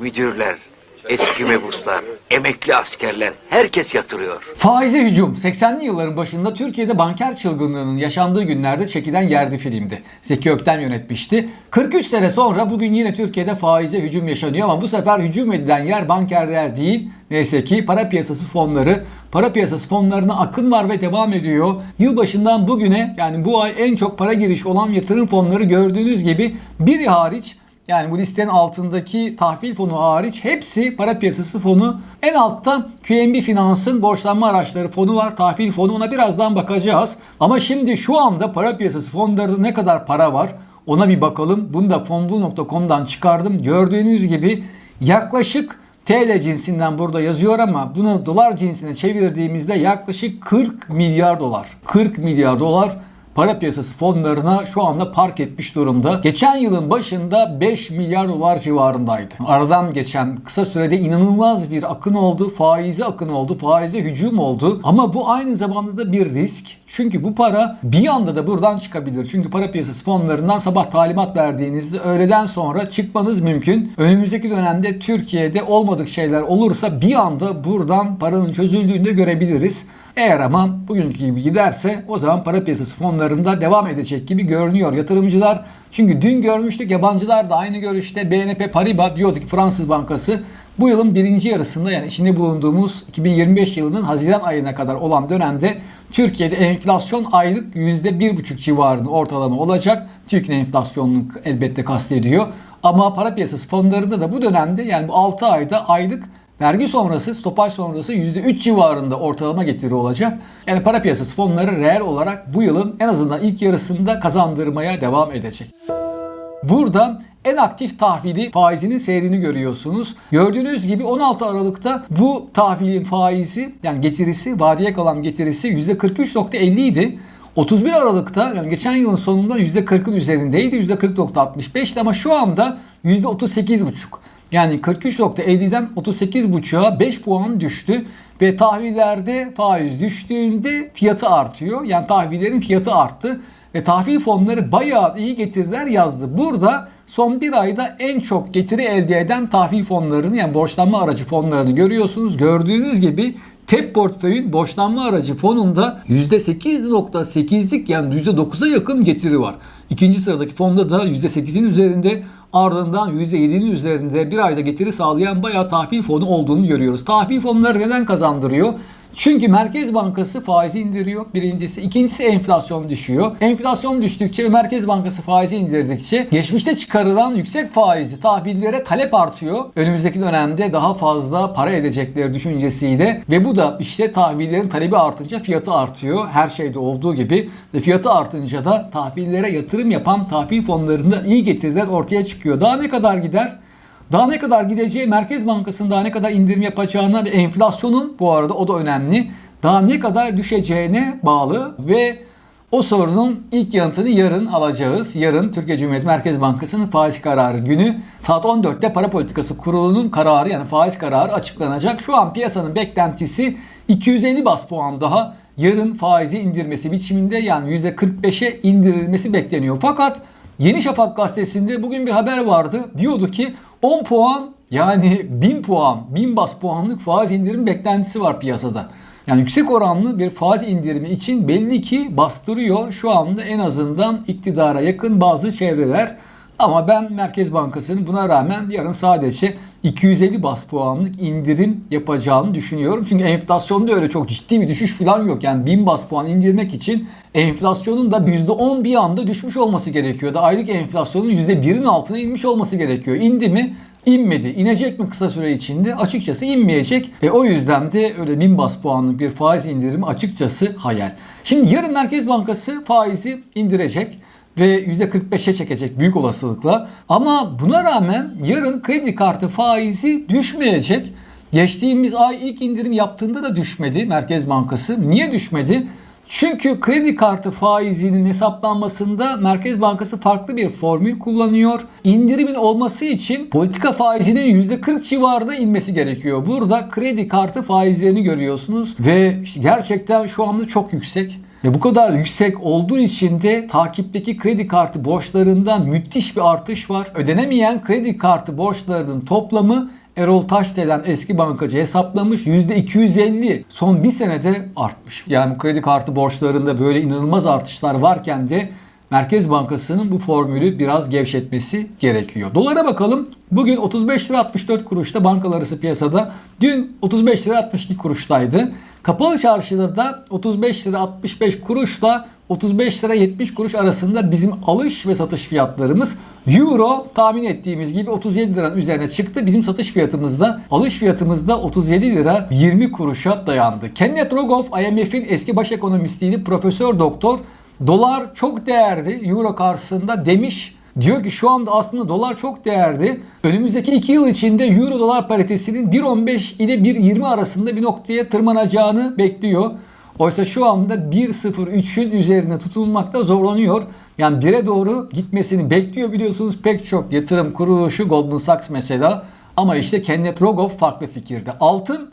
müdürler, eski mebuslar, emekli askerler herkes yatırıyor. Faize hücum 80'li yılların başında Türkiye'de banker çılgınlığının yaşandığı günlerde çekilen yerdi filmdi. Zeki Ökten yönetmişti. 43 sene sonra bugün yine Türkiye'de faize hücum yaşanıyor ama bu sefer hücum edilen yer bankerler değil. Neyse ki para piyasası fonları. Para piyasası fonlarına akın var ve devam ediyor. Yılbaşından bugüne yani bu ay en çok para girişi olan yatırım fonları gördüğünüz gibi biri hariç yani bu listenin altındaki tahvil fonu hariç hepsi para piyasası fonu. En altta QNB Finans'ın borçlanma araçları fonu var. Tahvil fonu ona birazdan bakacağız. Ama şimdi şu anda para piyasası fonlarında ne kadar para var ona bir bakalım. Bunu da fonbul.com'dan çıkardım. Gördüğünüz gibi yaklaşık TL cinsinden burada yazıyor ama bunu dolar cinsine çevirdiğimizde yaklaşık 40 milyar dolar. 40 milyar dolar para piyasası fonlarına şu anda park etmiş durumda. Geçen yılın başında 5 milyar dolar civarındaydı. Aradan geçen kısa sürede inanılmaz bir akın oldu. Faize akın oldu. Faize hücum oldu. Ama bu aynı zamanda da bir risk. Çünkü bu para bir anda da buradan çıkabilir. Çünkü para piyasası fonlarından sabah talimat verdiğinizde öğleden sonra çıkmanız mümkün. Önümüzdeki dönemde Türkiye'de olmadık şeyler olursa bir anda buradan paranın çözüldüğünü de görebiliriz. Eğer ama bugünkü gibi giderse o zaman para piyasası fonlarında devam edecek gibi görünüyor yatırımcılar. Çünkü dün görmüştük yabancılar da aynı görüşte BNP Paribas diyordu ki Fransız Bankası bu yılın birinci yarısında yani içinde bulunduğumuz 2025 yılının Haziran ayına kadar olan dönemde Türkiye'de enflasyon aylık %1,5 civarında ortalama olacak. Türkiye enflasyonunu elbette kastediyor. Ama para piyasası fonlarında da bu dönemde yani bu 6 ayda aylık Vergi sonrası, stopaj sonrası %3 civarında ortalama getiri olacak. Yani para piyasası fonları reel olarak bu yılın en azından ilk yarısında kazandırmaya devam edecek. Burada en aktif tahvili faizinin seyrini görüyorsunuz. Gördüğünüz gibi 16 Aralık'ta bu tahvilin faizi yani getirisi, vadeye kalan getirisi %43.50 idi. 31 Aralık'ta yani geçen yılın sonunda %40'ın üzerindeydi. %40.65'ti ama şu anda %38.5. Yani 43.50'den 38.5'a 5 puan düştü ve tahvillerde faiz düştüğünde fiyatı artıyor. Yani tahvillerin fiyatı arttı ve tahvil fonları bayağı iyi getiriler yazdı. Burada son bir ayda en çok getiri elde eden tahvil fonlarını yani borçlanma aracı fonlarını görüyorsunuz. Gördüğünüz gibi TEP portföyün borçlanma aracı fonunda %8.8'lik yani %9'a yakın getiri var. İkinci sıradaki fonda da %8'in üzerinde ardından %7'nin üzerinde bir ayda getiri sağlayan bayağı tahvil fonu olduğunu görüyoruz. Tahvil fonları neden kazandırıyor? Çünkü Merkez Bankası faizi indiriyor. Birincisi. ikincisi enflasyon düşüyor. Enflasyon düştükçe ve Merkez Bankası faizi indirdikçe geçmişte çıkarılan yüksek faizli tahvillere talep artıyor. Önümüzdeki dönemde daha fazla para edecekleri düşüncesiyle ve bu da işte tahvillerin talebi artınca fiyatı artıyor. Her şeyde olduğu gibi ve fiyatı artınca da tahvillere yatırım yapan tahvil fonlarında iyi getiriler ortaya çıkıyor. Daha ne kadar gider? Daha ne kadar gideceği Merkez Bankası'nın daha ne kadar indirim yapacağına ve enflasyonun bu arada o da önemli. Daha ne kadar düşeceğine bağlı ve o sorunun ilk yanıtını yarın alacağız. Yarın Türkiye Cumhuriyet Merkez Bankası'nın faiz kararı günü saat 14'te para politikası kurulunun kararı yani faiz kararı açıklanacak. Şu an piyasanın beklentisi 250 bas puan daha yarın faizi indirmesi biçiminde yani %45'e indirilmesi bekleniyor. Fakat Yeni Şafak gazetesinde bugün bir haber vardı. Diyordu ki 10 puan yani 1000 puan, 1000 bas puanlık faiz indirim beklentisi var piyasada. Yani yüksek oranlı bir faiz indirimi için belli ki bastırıyor şu anda en azından iktidara yakın bazı çevreler. Ama ben Merkez Bankası'nın buna rağmen yarın sadece 250 bas puanlık indirim yapacağını düşünüyorum. Çünkü enflasyonda öyle çok ciddi bir düşüş falan yok. Yani 1000 bas puan indirmek için enflasyonun da %10 bir anda düşmüş olması gerekiyor. Da aylık enflasyonun %1'in altına inmiş olması gerekiyor. İndi mi? İnmedi. İnecek mi kısa süre içinde? Açıkçası inmeyecek. E o yüzden de öyle 1000 bas puanlık bir faiz indirimi açıkçası hayal. Şimdi yarın Merkez Bankası faizi indirecek ve %45'e çekecek büyük olasılıkla. Ama buna rağmen yarın kredi kartı faizi düşmeyecek. Geçtiğimiz ay ilk indirim yaptığında da düşmedi Merkez Bankası. Niye düşmedi? Çünkü kredi kartı faizinin hesaplanmasında Merkez Bankası farklı bir formül kullanıyor. İndirimin olması için politika faizinin %40 civarında inmesi gerekiyor. Burada kredi kartı faizlerini görüyorsunuz ve işte gerçekten şu anda çok yüksek. Ve bu kadar yüksek olduğu için de takipteki kredi kartı borçlarında müthiş bir artış var. Ödenemeyen kredi kartı borçlarının toplamı Erol Taş denen eski bankacı hesaplamış %250 son bir senede artmış. Yani kredi kartı borçlarında böyle inanılmaz artışlar varken de Merkez Bankası'nın bu formülü biraz gevşetmesi gerekiyor. Dolara bakalım. Bugün 35 lira 64 kuruşta bankalar arası piyasada. Dün 35 lira 62 kuruştaydı. Kapalı çarşıda da 35 lira 65 kuruşla 35 lira 70 kuruş arasında bizim alış ve satış fiyatlarımız. Euro tahmin ettiğimiz gibi 37 liranın üzerine çıktı. Bizim satış fiyatımızda alış fiyatımızda 37 lira 20 kuruşa dayandı. Kenneth Rogoff IMF'in eski baş ekonomistiydi. Profesör doktor dolar çok değerli euro karşısında demiş. Diyor ki şu anda aslında dolar çok değerli. Önümüzdeki 2 yıl içinde euro dolar paritesinin 1.15 ile 1.20 arasında bir noktaya tırmanacağını bekliyor. Oysa şu anda 1.03'ün üzerine tutulmakta zorlanıyor. Yani 1'e doğru gitmesini bekliyor biliyorsunuz pek çok yatırım kuruluşu Goldman Sachs mesela. Ama işte Kenneth Rogoff farklı fikirde. Altın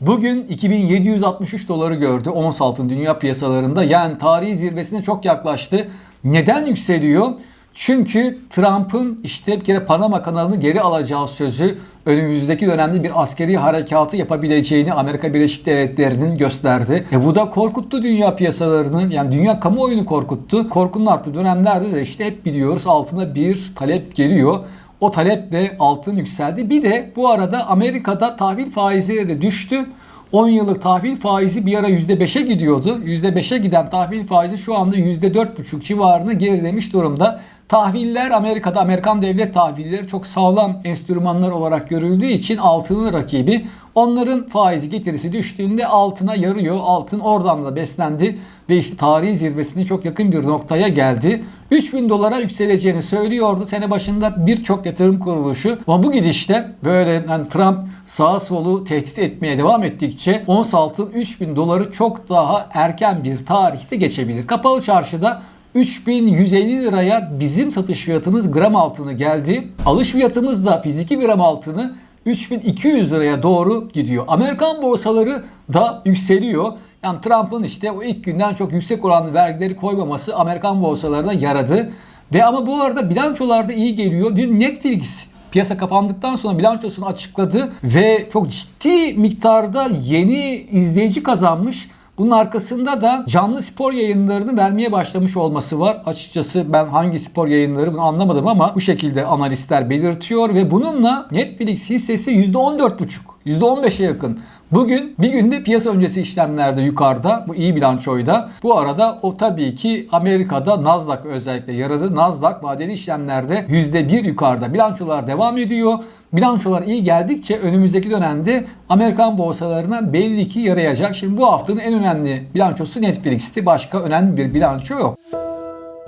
Bugün 2763 doları gördü ons altın dünya piyasalarında. Yani tarihi zirvesine çok yaklaştı. Neden yükseliyor? Çünkü Trump'ın işte bir kere Panama kanalını geri alacağı sözü önümüzdeki dönemde bir askeri harekatı yapabileceğini Amerika Birleşik Devletleri'nin gösterdi. E bu da korkuttu dünya piyasalarını. Yani dünya kamuoyunu korkuttu. Korkunun arttığı dönemlerde de işte hep biliyoruz altına bir talep geliyor. O taleple altın yükseldi. Bir de bu arada Amerika'da tahvil faizleri de düştü. 10 yıllık tahvil faizi bir ara %5'e gidiyordu. %5'e giden tahvil faizi şu anda %4,5 civarını gerilemiş durumda. Tahviller Amerika'da Amerikan devlet tahvilleri çok sağlam enstrümanlar olarak görüldüğü için altının rakibi. Onların faizi getirisi düştüğünde altına yarıyor. Altın oradan da beslendi ve işte tarihi zirvesine çok yakın bir noktaya geldi. 3000 dolara yükseleceğini söylüyordu sene başında birçok yatırım kuruluşu. Ama bu gidişte böyle yani Trump sağa solu tehdit etmeye devam ettikçe ons altın 3000 doları çok daha erken bir tarihte geçebilir. Kapalı çarşıda 3150 liraya bizim satış fiyatımız gram altını geldi. Alış fiyatımız da fiziki gram altını 3200 liraya doğru gidiyor. Amerikan borsaları da yükseliyor. Yani Trump'ın işte o ilk günden çok yüksek oranlı vergileri koymaması Amerikan borsalarına yaradı. Ve ama bu arada bilançolarda iyi geliyor. Dün Netflix piyasa kapandıktan sonra bilançosunu açıkladı ve çok ciddi miktarda yeni izleyici kazanmış. Bunun arkasında da canlı spor yayınlarını vermeye başlamış olması var. Açıkçası ben hangi spor yayınları bunu anlamadım ama bu şekilde analistler belirtiyor ve bununla Netflix hissesi %14,5, %15'e yakın. Bugün bir günde piyasa öncesi işlemlerde yukarıda bu iyi bilançoyda. Bu arada o tabii ki Amerika'da Nasdaq özellikle yaradı. Nasdaq vadeli işlemlerde %1 yukarıda. Bilançolar devam ediyor. Bilançolar iyi geldikçe önümüzdeki dönemde Amerikan borsalarına belli ki yarayacak. Şimdi bu haftanın en önemli bilançosu Netflix'ti. Başka önemli bir bilanço yok.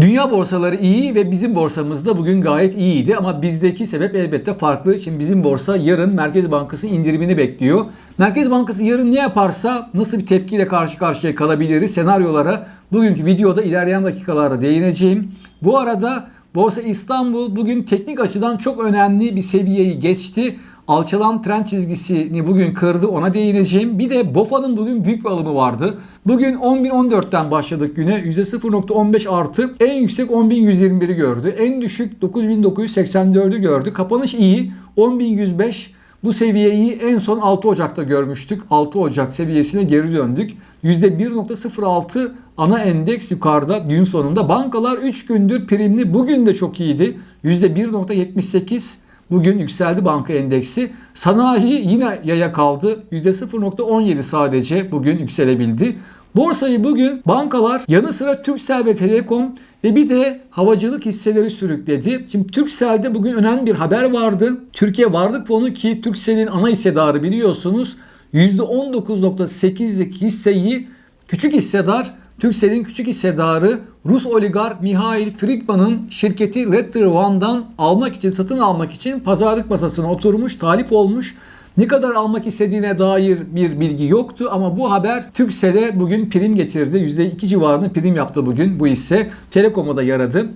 Dünya borsaları iyi ve bizim borsamız da bugün gayet iyiydi ama bizdeki sebep elbette farklı. Şimdi bizim borsa yarın Merkez Bankası indirimini bekliyor. Merkez Bankası yarın ne yaparsa nasıl bir tepkiyle karşı karşıya kalabiliriz senaryolara bugünkü videoda ilerleyen dakikalarda değineceğim. Bu arada Borsa İstanbul bugün teknik açıdan çok önemli bir seviyeyi geçti. Alçalan trend çizgisini bugün kırdı ona değineceğim. Bir de BOFA'nın bugün büyük bir alımı vardı. Bugün 10.014'ten başladık güne. %0.15 artı. En yüksek 10.121'i gördü. En düşük 9.984'ü gördü. Kapanış iyi. 10.105 bu seviyeyi en son 6 Ocak'ta görmüştük. 6 Ocak seviyesine geri döndük. %1.06 ana endeks yukarıda gün sonunda. Bankalar 3 gündür primli. Bugün de çok iyiydi. %1.78 bugün yükseldi banka endeksi. Sanayi yine yaya kaldı. %0.17 sadece bugün yükselebildi. Borsayı bugün bankalar yanı sıra Türksel ve Telekom ve bir de havacılık hisseleri sürükledi. Şimdi Türksel'de bugün önemli bir haber vardı. Türkiye Varlık Fonu ki Türksel'in ana hissedarı biliyorsunuz %19.8'lik hisseyi küçük hissedar Türksel'in küçük hissedarı Rus oligar Mihail Friedman'ın şirketi Letter One'dan almak için, satın almak için pazarlık masasına oturmuş, talip olmuş. Ne kadar almak istediğine dair bir bilgi yoktu ama bu haber Türksel'e bugün prim getirdi. %2 civarında prim yaptı bugün bu hisse. Telekom'a da yaradı.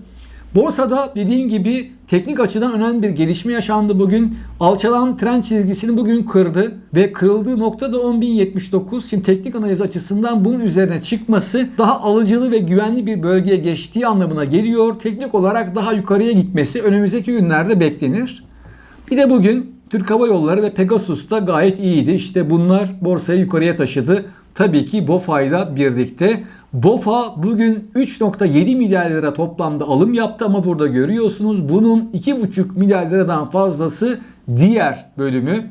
Borsada dediğim gibi teknik açıdan önemli bir gelişme yaşandı bugün. Alçalan trend çizgisini bugün kırdı ve kırıldığı nokta da 10.079. Şimdi teknik analiz açısından bunun üzerine çıkması daha alıcılı ve güvenli bir bölgeye geçtiği anlamına geliyor. Teknik olarak daha yukarıya gitmesi önümüzdeki günlerde beklenir. Bir de bugün Türk Hava Yolları ve Pegasus da gayet iyiydi. İşte bunlar borsayı yukarıya taşıdı. Tabii ki BOFA ile birlikte. BOFA bugün 3.7 milyar lira toplamda alım yaptı ama burada görüyorsunuz bunun 2.5 milyar liradan fazlası diğer bölümü.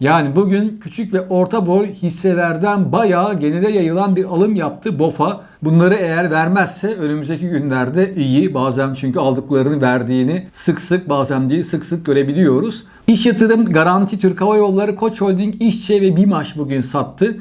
Yani bugün küçük ve orta boy hisselerden bayağı genele yayılan bir alım yaptı BOFA. Bunları eğer vermezse önümüzdeki günlerde iyi. Bazen çünkü aldıklarını verdiğini sık sık bazen değil sık sık görebiliyoruz. İş yatırım Garanti Türk Hava Yolları Koç Holding İşçe ve BİMAŞ bugün sattı.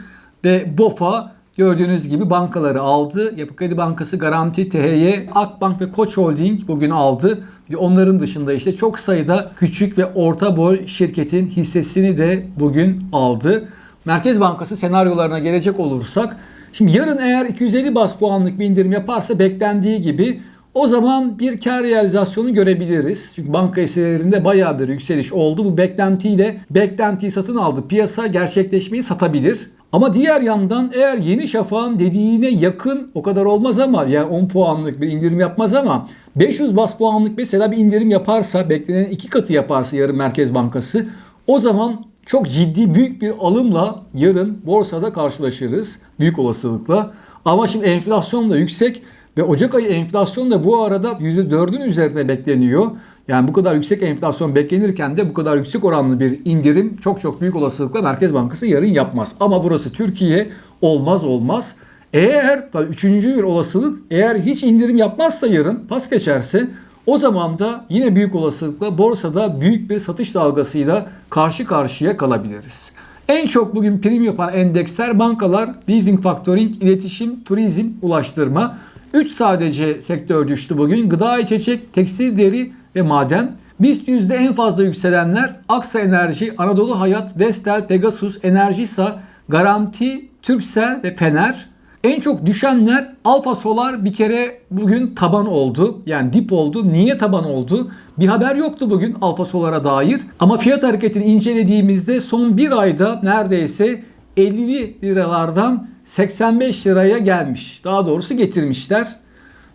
Ve BOFA Gördüğünüz gibi bankaları aldı. Yapı Kredi Bankası, Garanti, THY, Akbank ve Koç Holding bugün aldı. Ve onların dışında işte çok sayıda küçük ve orta boy şirketin hissesini de bugün aldı. Merkez Bankası senaryolarına gelecek olursak Şimdi yarın eğer 250 bas puanlık bir indirim yaparsa beklendiği gibi o zaman bir kar realizasyonu görebiliriz. Çünkü banka hisselerinde bayağı yükseliş oldu. Bu beklentiyle beklentiyi satın aldı. Piyasa gerçekleşmeyi satabilir. Ama diğer yandan eğer Yeni Şafak'ın dediğine yakın o kadar olmaz ama yani 10 puanlık bir indirim yapmaz ama 500 bas puanlık mesela bir indirim yaparsa beklenen iki katı yaparsa yarın Merkez Bankası o zaman çok ciddi büyük bir alımla yarın borsada karşılaşırız büyük olasılıkla. Ama şimdi enflasyon da yüksek ve Ocak ayı enflasyon da bu arada %4'ün üzerinde bekleniyor. Yani bu kadar yüksek enflasyon beklenirken de bu kadar yüksek oranlı bir indirim çok çok büyük olasılıkla Merkez Bankası yarın yapmaz. Ama burası Türkiye olmaz olmaz. Eğer tabii üçüncü bir olasılık eğer hiç indirim yapmazsa yarın pas geçerse o zaman da yine büyük olasılıkla borsada büyük bir satış dalgasıyla karşı karşıya kalabiliriz. En çok bugün prim yapan endeksler bankalar, leasing factoring, iletişim, turizm, ulaştırma. 3 sadece sektör düştü bugün. Gıda, içecek, tekstil, deri ve maden. BIST yüzde en fazla yükselenler Aksa Enerji, Anadolu Hayat, Vestel, Pegasus, Enerjisa, Garanti, Türksel ve Fener. En çok düşenler Alfa Solar bir kere bugün taban oldu. Yani dip oldu. Niye taban oldu? Bir haber yoktu bugün Alfa Solar'a dair. Ama fiyat hareketini incelediğimizde son bir ayda neredeyse 50 liralardan 85 liraya gelmiş. Daha doğrusu getirmişler.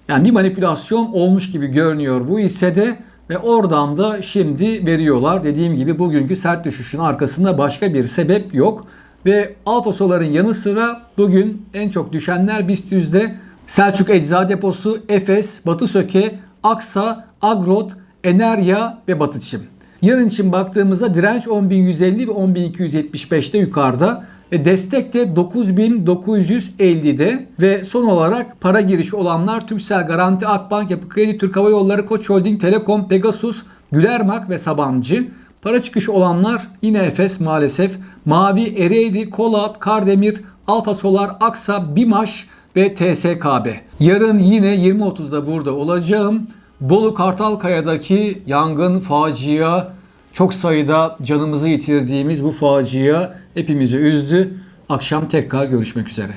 Yani bir manipülasyon olmuş gibi görünüyor bu hissede ve oradan da şimdi veriyorlar. Dediğim gibi bugünkü sert düşüşün arkasında başka bir sebep yok. Ve Alfa Solar'ın yanı sıra bugün en çok düşenler BIST yüzde Selçuk Ecza Deposu, Efes, Batı Söke, Aksa, Agrot, Enerya ve Batı Çim. Yarın için baktığımızda direnç 10.150 ve 10.275'te yukarıda ve destek de 9950'de ve son olarak para girişi olanlar Türksel Garanti, Akbank, Yapı Kredi, Türk Hava Yolları, Koç Holding, Telekom, Pegasus, Gülermak ve Sabancı. Para çıkışı olanlar yine Efes maalesef. Mavi, Ereğli, Kolat, Kardemir, Alfa Solar, Aksa, Bimaş ve TSKB. Yarın yine 20.30'da burada olacağım. Bolu Kartalkaya'daki yangın facia çok sayıda canımızı yitirdiğimiz bu facia hepimizi üzdü. Akşam tekrar görüşmek üzere.